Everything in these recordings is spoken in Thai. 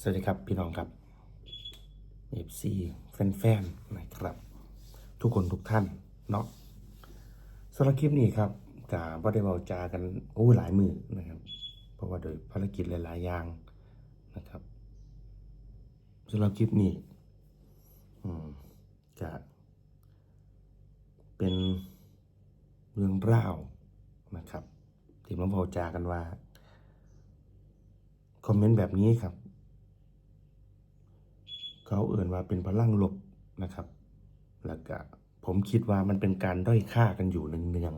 สวัสดีครับพี่น้องครับ FC แฟนๆนะครับ ทุกคนทุกท่านเนาะสำหรับคลิปนี้ครับกับ่ได้เบาจากันโอ้หลายมือนะครับ เพราะว่าโดยภารกิจหลายๆอย่างนะครับสำหรับคลิปนี้จะเป็นเรื่องเล่าวนะครับที่มาเบาจากันว่า คอมเมนต์แบบนี้ครับ เขาเอ่นว่าเป็นพลังลบนะครับ แล้วก็ผมคิดว่ามันเป็นการด้อยค่ากันอยู่เนือง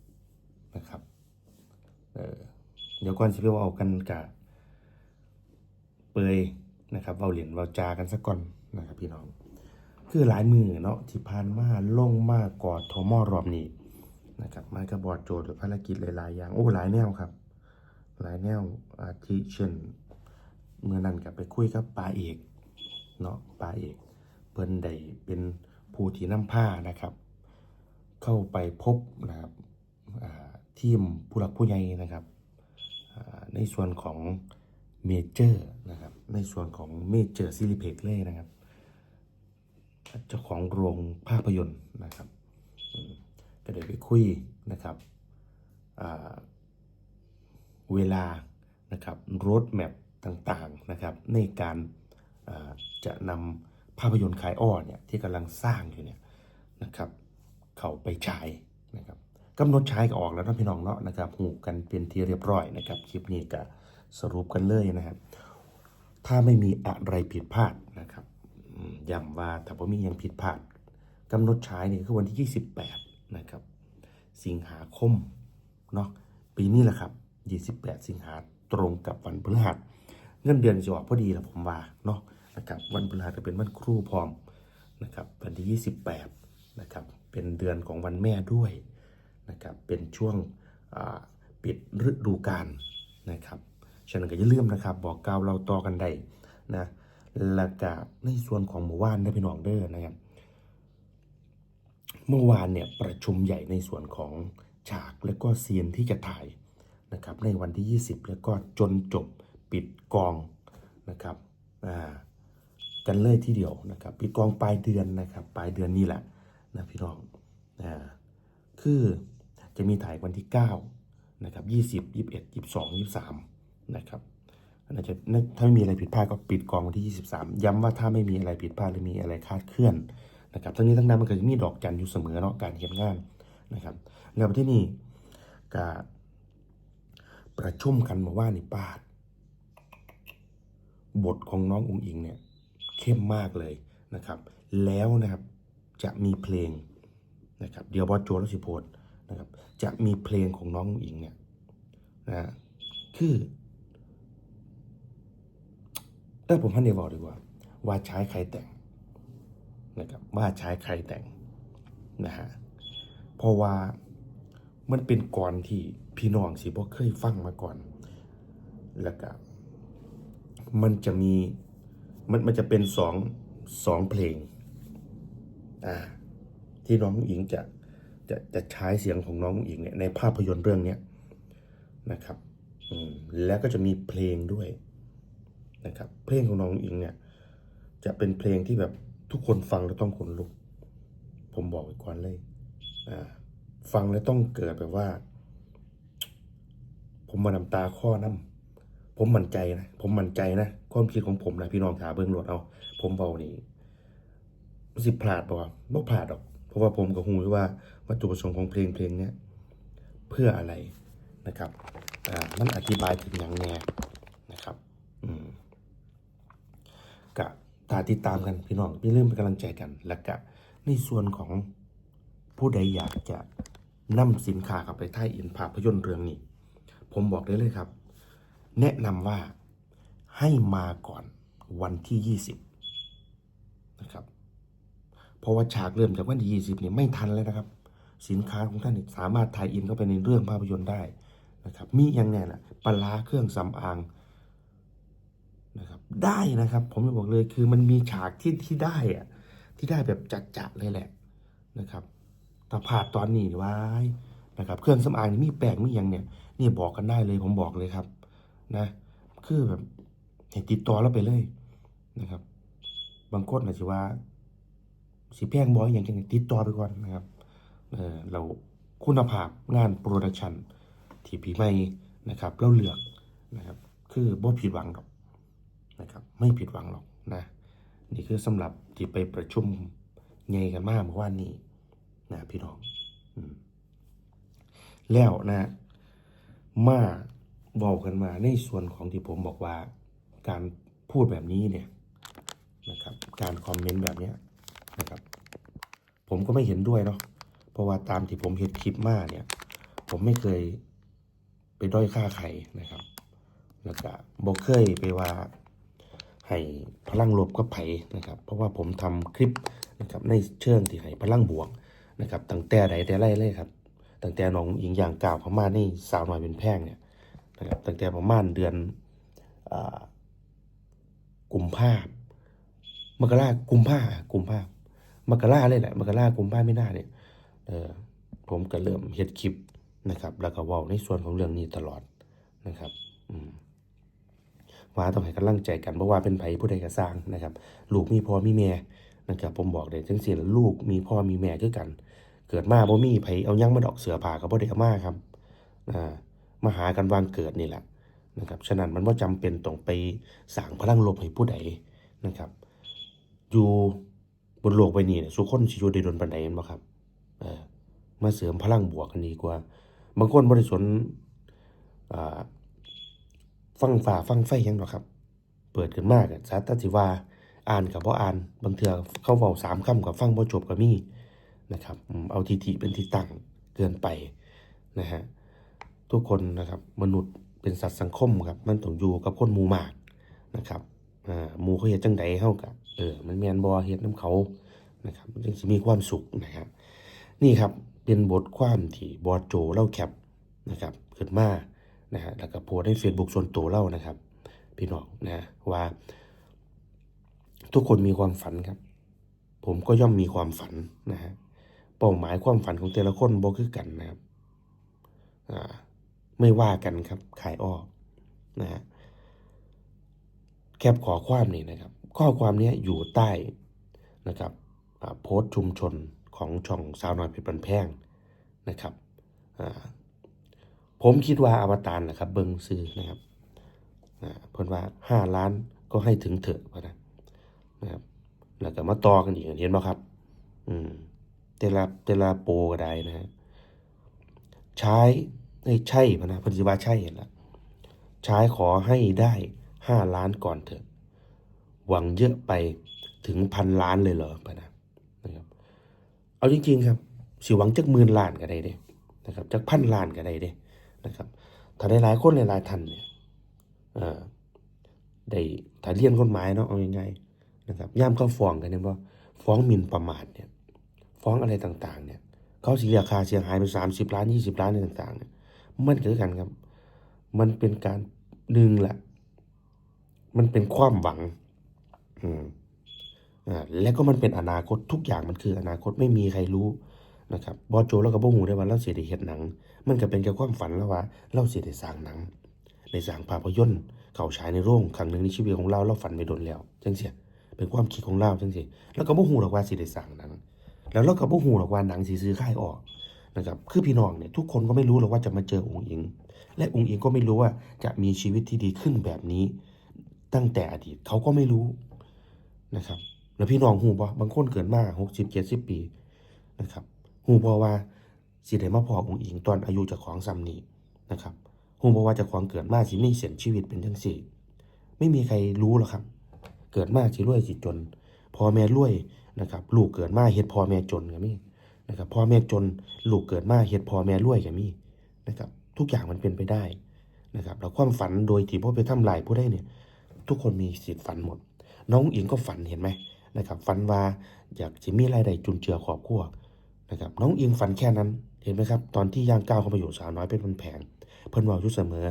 ๆนะครับเเดี๋ยวก่อนสิไปเว่ากันกะเปยนะครับเว้าเหรียญเว้าจากันสักก่อนนะครับพี่น้อง คือหลายมือเนาะที่ผ่านมาล่งมากกอดโทมอรอบนี้นะครับมากระบอดโจทย์หรือภารกิจหลายๆอย่างโอ้หลายแนวครับ หลายแนวอาทิเช่นเมื่อนั้นกับไปคุยกับปลาเอก เนาะปาเอกเพิ่นได้เป็นผู้ที่นำผ้านะครับ เข้าไปพบนะครับทีมผู้หลักผู้ใหญ่นะครับในส่วนของเมเจอร์นะครับในส่วนของเมเจอร์ซิลิเพกเลยนะครับเจ้าของโรงภาพยนตร์นะครับก็ได้ไปคุยนะครับเวลานะครับรถแมพต่างๆนะครับในการ จะนำภาพยนตร์ขายอ้อเนี่ยที่กำลังสร้างอยู่เนี่ยนะครับ เข้าไปฉายนะครับกำหนดฉายก็ออกแล้วนะพี่น้องเนาะนะครับหูกันเป็นที่เรียบร้อยนะครับคลิปนี้ก็สรุปกันเลยนะครับถ้าไม่มีอะไรผิดพลาดนะครับย้ำว่าถ้าผมมียังผิดพลาดกำหนดฉายเนี่ยคือวันที่ 28 นะครับ สิงหาคมเนาะปีนี้แหละครับ 28 สิงหาตรงกับวันพฤหัสเงินเดือนจะออกพอดีแหละผมว่าเนาะ นะครับวันพฤหัสจะเป็นวันครูพร้อมนะครับวันที่ 28นะครับเป็นเดือนของวันแม่ด้วยนะครับเป็นช่วงปิดฤดูกาลนะครับฉะนั้นก็อย่าลืมนะครับบอกกล่าวเราต่อกันได้นะแล้วก็ในส่วนของหมู่บ้านได้พี่น้องเด้อนะครับเมื่อวานเนี่ยประชุมใหญ่ในส่วนของฉากและก็ซีนที่จะถ่ายนะครับในวันที่ 20 แล้วก็จนจบปิดกองนะครับอ่า กันเลยทีเดียวนะครับปิดกองปลายเดือนนะครับปลายเดือนนี้แหละนะพี่น้องอ่าคือจะมีถ่ายวันที่9นะครับ20 21 22 23นะครับน่าจะถ้าไม่มีอะไรผิดพลาดก็ปิดกองวันที่ 23 ย้ำว่าถ้าไม่มีอะไรผิดพลาดหรือมีอะไรคาดเคลื่อนนะครับทั้งนี้ทั้งนั้นมันก็จะมีดอกจันอยู่เสมอเนาะการเห็นงานนะครับ แล้วที่นี่ก็ประชุมกันมาว่านี่ปาด บทของน้องอุ๋งอิงเนี่ย เข้มมากเลยนะครับ แล้วนะครับจะมีเพลงนะครับเดี๋ยวบอสโจและสิโพดนะครับจะมีเพลงของน้องอิงเนี่ยนะคือแต่ผมพันเดบอกดีกว่า ว่าใช้ใครแต่งนะครับว่าใช้ใครแต่งนะฮะเพราะว่ามันเป็นก่อนที่พี่น้องสิบ่เคยฟังมาก่อน แล้วก็มันจะมี มันมันจะเป็นสองสองเพลง อ่า ที่น้องหญิงจะจะจะใช้เสียงของน้องหญิงเนี่ยในภาพยนตร์เรื่องเนี้ยนะครับ อืมแล้วก็จะมีเพลงด้วยนะครับ เพลงของน้องหญิงเนี่ย จะเป็นเพลงที่แบบทุกคนฟังแล้วต้องขนลุก ผมบอกไว้ก่อนเลย อ่า ฟังแล้วต้องเกิดแบบว่า ผมมาน้ำตาข้อน้ำ ผมมั่นใจนะ ผมมั่นใจนะ ความคิดของผมนะพี่น้องขาเบิ้งโหลดเอา ผมเบานี่สิพลาดป่ะไม่พลาดหรอก เพราะว่าผมกับฮูรู้ว่าวัตถุประสงค์ของเพลงเพลงเนี้ยเพื่ออะไรนะครับ อ่า มันอธิบายถึงอย่างแน่นะครับ อืมกะตาติดตามกันพี่น้องพี่เริ่มเป็นกำลังใจกัน และกะในส่วนของผู้ใดอยากจะนำสินค้าเข้าไปถ่ายอินภาพยนตร์เรื่องนี้ ผมบอกได้เลยครับ แนะนำว่าให้มาก่อนวันที่ 20 นะครับ เพราะว่าฉากเริ่มจากวันที่ 20เนี่ยไม่ทันเลยนะครับ สินค้าของท่านสามารถถ่ายอินเข้าไปในเรื่องภาพยนตร์ได้นะครับ มีอย่างแน่ล่ะปลาเครื่องสำอางนะครับ ได้นะครับ ผมจะบอกเลยคือมันมีฉากที่ที่ได้อะที่ได้แบบจัดๆเลยแหละนะครับแต่ผ่าตอนนี้ไว้นะครับ เครื่องสำอางนี่มีแปลงมีอย่างเนี่ยนี่บอกกันได้เลยผมบอกเลยครับ นะ คือแบบให้ติดต่อเราไปเลยนะครับ บางคนอาจจะว่า สิแพงบ่อย่างจังติดต่อไปก่อนนะครับเออเราคุณภาพงานโปรดักชันที่พี่ไม่นะครับเราเลือกนะครับ คือบ่ผิดหวังหรอกนะครับ ไม่ผิดหวังหรอกนะ นี่คือสำหรับที่ไปประชุมใหญ่กันมาเมื่อวานนี้นะพี่น้องแล้วนะมา บอกกันมาในส่วนของที่ผมบอกว่า การพูดแบบนี้เนี่ยนะครับ การคอมเมนต์แบบเนี้ยนะครับ ผมก็ไม่เห็นด้วยเนาะเพราะว่าตามที่ผมเห็นคลิปมาเนี่ย ผมไม่เคยไปด้อยค่าใครนะครับ แล้วก็บอกเคยไปว่าให้พลังลบกับไผนะครับ เพราะว่าผมทำคลิปนะครับในเชิงที่ให้พลังบวกนะครับตั้งแต่ใดแต่ไรเลยครับตั้งแต่น้องหญิงอย่างกล่าวพม่านี่สาวหน้อยเป็นแพงเนี่ย นะครับตั้งแต่ประมาณเดือนอกุมภาพมกรากุมภากุมภามกราเลยแหละมกรากุมภาไม่น่าเนี่ยผมก็เริ่มเฮ็ดคลิปนะครับ แล้วก็ว้าในส่วนของเรื่องนี้ตลอดนะครับว่าต้องให้กำลังใจกันเพราะว่าเป็นไผผู้ใดก็สร้างนะครับ ลูกมีพ่อมีแม่นะครับ ผมบอกเลยจังซี่ลูกมีพ่อมีแม่คือกัน เกิดมาบ่มีไผเอายังมาดอกเสือผ้าก็บ่ได้เอามาครับอ่า มาหากันวางเกิดนี่แหละนะครับฉะนั้นมันบ่าจำเป็นต้องไปสร้างพลังลบให้ผู้ใดนะครับ อยู่บนโลกใบนี้เนี่ยสุคนสิอยู่ได้ดนปานใดแม่นบ่ครับเออมาเสริมพลังบวกกันดีกว่า บางคนบ่ได้สนอ่าฟังฝ่าฟังไฟยังหรอกครับ เปิดขึ้นมากอะสัตว์สิวาอ่านกับบ่อ่าน บางเทื่อเข้าเว้าสามคำกับฟังบ่จบก็มีนะครับ เอาทิฐิเป็นที่ตั้งเกินไปนะฮะ ทุกคนนะครับ มนุษย์เป็นสัตว์สังคมครับ มันต้องอยู่กับคนหมู่มากนะครับอ่าหมู่เขาเฮ็ดจังใดเฮาก็เออมันแมนบ่เฮ็ดนํเขานะครับมันจึงสิมีความสุขนะครับนี่ครับเป็นบทความที่บอโจเล่าแคปนะครับขึ้นมานะฮะแล้วก็โพสใน Facebook ส่วนตัวเล่านะครับ พี่น้องนะว่า ทุกคนมีความฝันครับ ผมก็ย่อมมีความฝันนะฮะเป้าหมายความฝันของแต่ละคนบ่คือกันนะครับอ่า ไม่ว่ากันครับขายออกนะฮะแคปขอความนี่นะครับ ข้อความนี้อยู่ใต้นะครับโพสต์ชุมชนของช่องสาวน้อยเพชรบันแพงนะครับผมคิดว่าอวตารนะครับ เบิงซื้อนะครับเพิ่นว่าห้าล้านก็ให้ถึงเถอะพนะนะครับแล้วก็มาต่อกันอีกเห็นบ่ครับ อืมแต่ละแต่ละโปรก็ได้นะฮะใช้ ไอ้ยใช่พนะพิ่นสิว่าใช่เห็นละใช้ขอให้ได้ห้าล้านก่อนเถอะ หวังเยอะไปถึงพันล้านเลยเหรอพนะนะครับ เอาจริง ๆ ครับสิหวังจักหมื่นล้านก็ได้เด้นะครับจักพันล้านก็ได้เด้นะครับถ้าได้หลายคนหลายๆท่านเนี่ยเอ่อได้ถ้าเรียนกฎหมายเนาะเอาง่ายๆนะครับย่ามเขาฟ้องกันเนี่ยว่าฟ้องหมิ่นประมาทเนี่ย ฟ้องอะไรต่างๆ เนี่ยเขาเสียค่าเสียหายไปสามสิบล้านยี่สิบล้านอะไรต่างๆเนี่ย มันคือกันครับ มันเป็นการดึงแหละ มันเป็นความหวัง อืมอ่าและก็มันเป็นอนาคตทุกอย่างมันคืออนาคตไม่มีใครรู้นะครับบอโจแล้วก็บ่ฮู้ได้ว่าเราเสิได้เฮ็ดหนัง มันก็เป็นแค่ความฝันแล้วว่าเราสิได้สร้างหนังได้สร้างภาพยนตร์เข้าฉายในโรงครั้งหนึ่งในชีวิตของเราเราฝันไว้โดนแล้วจังซี่เป็นความคิดของเราจังซี่แล้วก็บ่ฮู้หรอกว่าสิได้สร้างหนัง แล้วเราก็บ่ฮู้หรอกว่าหนังสิซื้อค่ายออก นะครับคือพี่น้องเนี่ยทุกคนก็ไม่รู้หรอกว่าจะมาเจอองค์อิง และองค์อิงก็ไม่รู้ว่าจะมีชีวิตที่ดีขึ้นแบบนี้ ตั้งแต่อดีตเขาก็ไม่รู้นะครับแล้วพี่น้องฮู้บ่บางคนเกิดมา60 70ปีนะครับฮู้บ่ว่าสิได้มาพอองค์อิงตอนอายุจากของซ้ำนี้นะครับฮู้บ่ว่าจากของเกิดมาสิมีเส้นชีวิตเป็นจังซี่ไม่มีใครรู้หรอกครับ เกิดมาสิรวยสิจน พอแม่รวยนะครับ ลูกเกิดมาเฮ็ดพอแม่จนก็มี นะครับพ่อแม่จนลูกเกิดมาเฮ็ดพ่อแม่รวยก็มีนะครับ ทุกอย่างมันเป็นไปได้นะครับแล้วความฝันโดยที่พ่อไปทำลายผู้ได้เนี่ย ทุกคนมีสิทธิ์ฝันหมด น้องอิงก็ฝันเห็นไหมนะครับฝันว่าอยากจะมีรายได้จุนเจือครอบครัวนะครับน้องอิงฝันแค่นั้นเห็นไหมครับ ตอนที่ย่างก้าวเข้ามาอยู่สาวน้อยเป็นแผงเพิ่นว่าอยู่เสมอ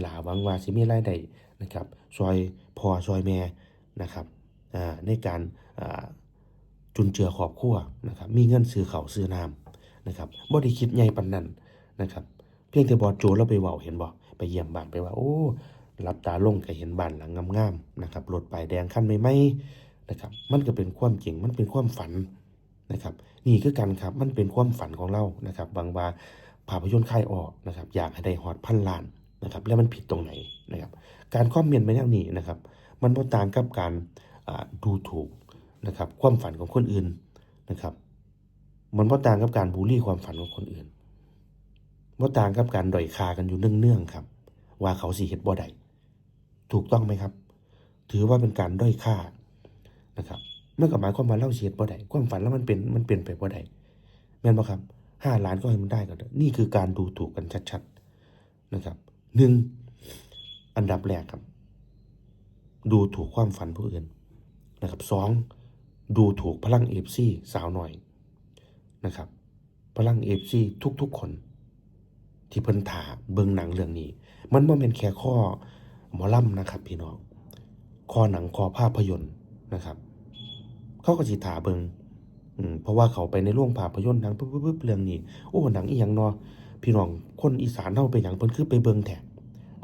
หลาวังว่าสิมีรายได้นะครับซอยพอซอยแม่นะครับอ่าในการอ่า จุนเจือครอบครัวนะครับ มีเงินซื้อข้าซื้อน้ำนะครับบ่ได้คิดใหญ่ปานนั้นนะครับ เพียงแต่บอดโจแล้วไปเว้าเห็นบ่ไปเยี่ยมบ้านไปว่า โอ้รับตาลงก็เห็นบ้านหลังงามๆนะครับรถป้ายแดงคันใหม่นะครับ มันก็เป็นความจริงมันเป็นความฝันนะครับ นี่คือกันครับมันเป็นความฝันของเรานะครับ บางว่าภาพยนตร์ค่ายออกนะครับ อยากให้ได้ฮอดพันล้านนะครับ แล้วมันผิดตรงไหนนะครับ การคอมเมนต์ไปแนวนี้นะครับ มันบ่ต่างกับการดูถูก นะครับ ความฝันของคนอื่นนะครับ มันบ่ต่างกับการบูลลี่ความฝันของคนอื่นบ่ต่างกับการด้อยค่ากันอยู่เนื่องๆครับ ว่าเขาสิเฮ็ดบ่ได้ถูกต้องไหมครับ ถือว่าเป็นการด้อยค่านะครับเมื่อกับหมายความว่าเล่าสิเฮ็ดบ่ได้ความฝันแล้วมันเป็นมันเป็นไปบ่ได้แม่นบ่ครับห้าล้านก็ให้มันได้ก็ได้นี่คือการดูถูกกันชัดๆนะครับหนึ่งอันดับแรกครับ ดูถูกความฝันผู้อื่นนะครับสอง ดูถูกพลังเอฟซีสาวหน่อยนะครับ พลังเอฟซีทุกๆคน ที่เพิ่นถาเบิงหนังเรื่องนี้ มันบ่แม่นแค่ข้อหมอลำนะครับพี่น้องข้อหนังข้อภาพยนตร์นะครับ เขาก็สิถาเบิงอืมเพราะว่าเขาไปในโรงภาพยนตร์หนังปึ๊บๆเรื่องนี้โอ้หนังอีหยังเนาะพี่น้องคนอีสานเฮาไปหยังเพิ่นคือไปเบิงแท้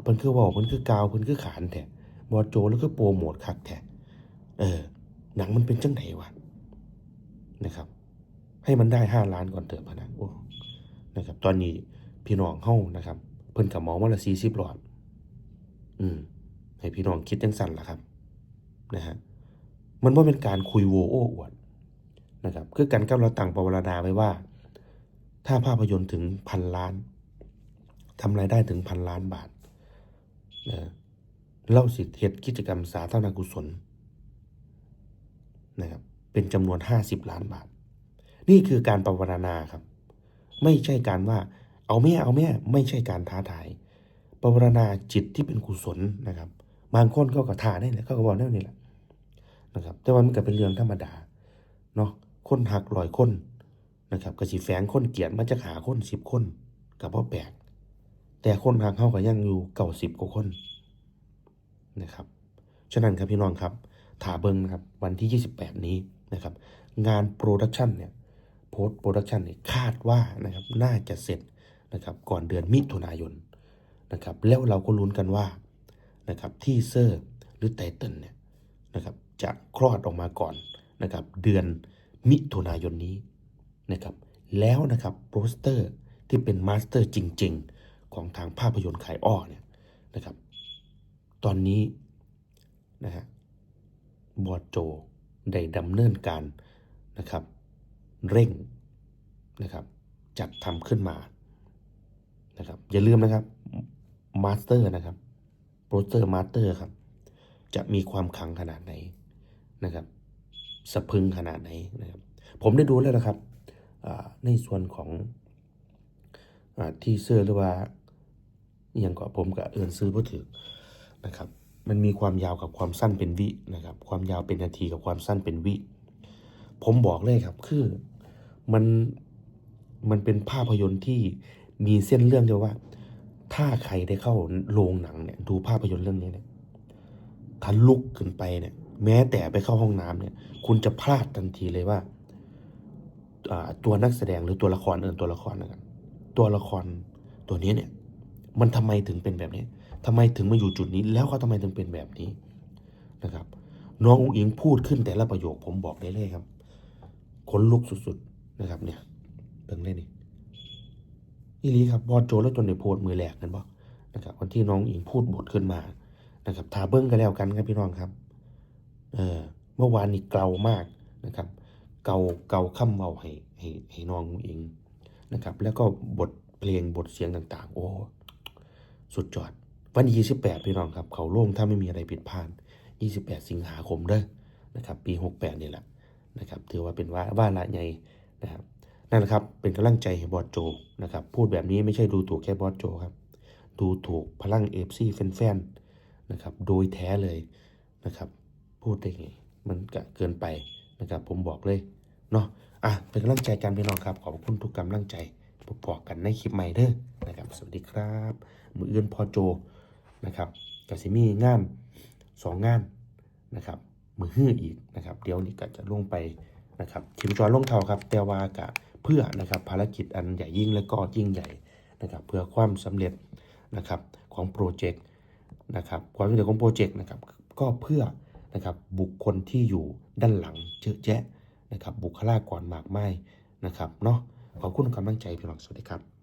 เพิ่นคือเว้าเพิ่นคือกาวเพิ่นคือขานแท้บ่โจแล้วคือโปรโมทคักแท้เออ หนังมันเป็นจังไดวะนะครับ ให้มันได้5ล้านก่อนเถอะพนะโอ้นะครับ ตอนนี้พี่น้องเฮานะครับ เพิ่นก็เหมามาละ40หลอด อืม ให้พี่น้องคิดจังซั่นล่ะครับ นะฮะมันว่าเป็นการคุยโวโอ้อวดนะครับ คือการกับเราตั้งปวารณาไว้ว่า ถ้าภาพยนตร์ถึงพันล้านทำรายได้ถึงพันล้านบาทนะเล่าสิทธิเฮ็ดกิจกรรมสาธารณกุศล นะครับเป็นจำนวน 50 ล้านบาท นี่คือการปวารณาครับ ไม่ใช่การว่าเอาแม่เอาแม่ไม่ใช่การท้าทายปวารณาจิตที่เป็นกุศลนะครับ บางคนเขาก็ท่าได้แหละเขาก็บอกแนวนี้แหละนะครับ แต่ว่ามันก็เป็นเรื่องธรรมดาเนาะคนหักลอยคนนะครับก็สิแฝงคนเกียดมาจากหาคนสิบคนกับพ่อแปลกแต่คนหักเข้าก็ยังอยู่เก่าสิบกว่าคนนะครับ ฉะนั้นครับพี่น้องครับ ถาเบิงนะครับวันที่ 28 นี้นะครับ งานโปรดักชันเนี่ยโพสโปรดักชันเนี่ยคาดว่านะครับน่าจะเสร็จนะครับก่อนเดือนมิถุนายนนะครับแล้วเราก็ลุ้นกันว่านะครับที่เซอร์หรือไตเติลเนี่ยนะครับจะคลอดออกมาก่อนนะครับเดือนมิถุนายนนี้นะครับแล้วนะครับโปสเตอร์ที่เป็นมาสเตอร์จริง ๆ ของทางภาพยนตร์ขายอ้อเนี่ยนะครับตอนนี้นะฮะ บอดโจได้ดำเนินการนะครับ เร่งนะครับ จัดทำขึ้นมานะครับ อย่าลืมนะครับมาสเตอร์นะครับโปสเตอร์มาสเตอร์ครับ จะมีความขังขนาดไหนนะครับ สะพึงขนาดไหนนะครับ ผมได้ดูแล้วนะครับในส่วนของอที่เสื้อหรือว่าอย่างก็ผมกับเอินซื้อบ่ถือนะครับ มันมีความยาวกับความสั้นเป็นวินะครับ ความยาวเป็นนาทีกับความสั้นเป็นวิ ผมบอกเลยครับคือมันมันเป็นภาพยนตร์ที่มีเส้นเรื่องเดียวว่า ถ้าใครได้เข้าโรงหนังเนี่ยดูภาพยนตร์เรื่องนี้เนี่ยถ้าลุกขึ้นไปเนี่ย แม้แต่ไปเข้าห้องน้ำเนี่ย คุณจะพลาดทันทีเลยว่าตัวนักแสดงหรือตัวละครเอินตัวละครนะครับตัวละครตัวนี้เนี่ย มันทำไมถึงเป็นแบบนี้ ทำไมถึงมาอยู่จุดนี้ แล้วเขาทำไมถึงเป็นแบบนี้นะครับ น้องอุ้งอิงพูดขึ้นแต่ละประโยคผมบอกได้เลยครับขนลุกสุดๆนะครับ เนี่ยเบิ่งได้นี่นี่ลีครับบอดโจแล้วจนในโพสต์มือแหลกกันบ่นะครับวันที่น้องอิงพูดบทขึ้นมานะครับทาเบิ้งกันแล้วกันครับพี่น้องครับ เออเมื่อวานนี้เกลามากนะครับ เกาเกาค่ำเบาให้ให้ให้น้องเองนะครับ แล้วก็บทเพลงบทเสียงต่าง ๆ โอ้สุดยอด วันที่ 28 พี่น้องครับ เขาโล่งถ้าไม่มีอะไรผิดพลาด 28 สิงหาคมเด้อนะครับ ปี 68นี่แหละนะครับ ถือว่าเป็นว่าว่าละใหญ่นะครับนั่นแหละครับเป็นกำลังใจให้บอสโจนะครับ พูดแบบนี้ไม่ใช่ดูถูกแค่บอสโจครับ ดูถูกพลังเอฟซีแฟนๆนะครับ โดยแท้เลยนะครับ พูดได้ไงมันเกินไปนะครับ ผมบอกเลยเนาะอะเป็นกำลังใจกันพี่น้องครับ ขอบคุณทุกกำลังใจพบกันในคลิปใหม่เด้อนะครับ สวัสดีครับ มือเอื่นพอโจ นะครับกับซิมีงานสองงานนะครับมือฮื้ออีกนะครับ เดี๋ยวนี้ก็จะลงไปนะครับชิมจอยลงเท่าครับ แต่ว่ากะเพื่อนะครับภารกิจอันใหญ่ยิ่งและก็ยิ่งใหญ่นะครับ เพื่อความสำเร็จนะครับของโปรเจกต์นะครับความช่วยเหลือของโปรเจกต์นะครับก็เพื่อนะครับบุคคลที่อยู่ด้านหลังเยอะแยะนะครับบุคลากรมากมายนะครับเนาะขอบคุณกำลังใจพี่น้องสวัสดีครับ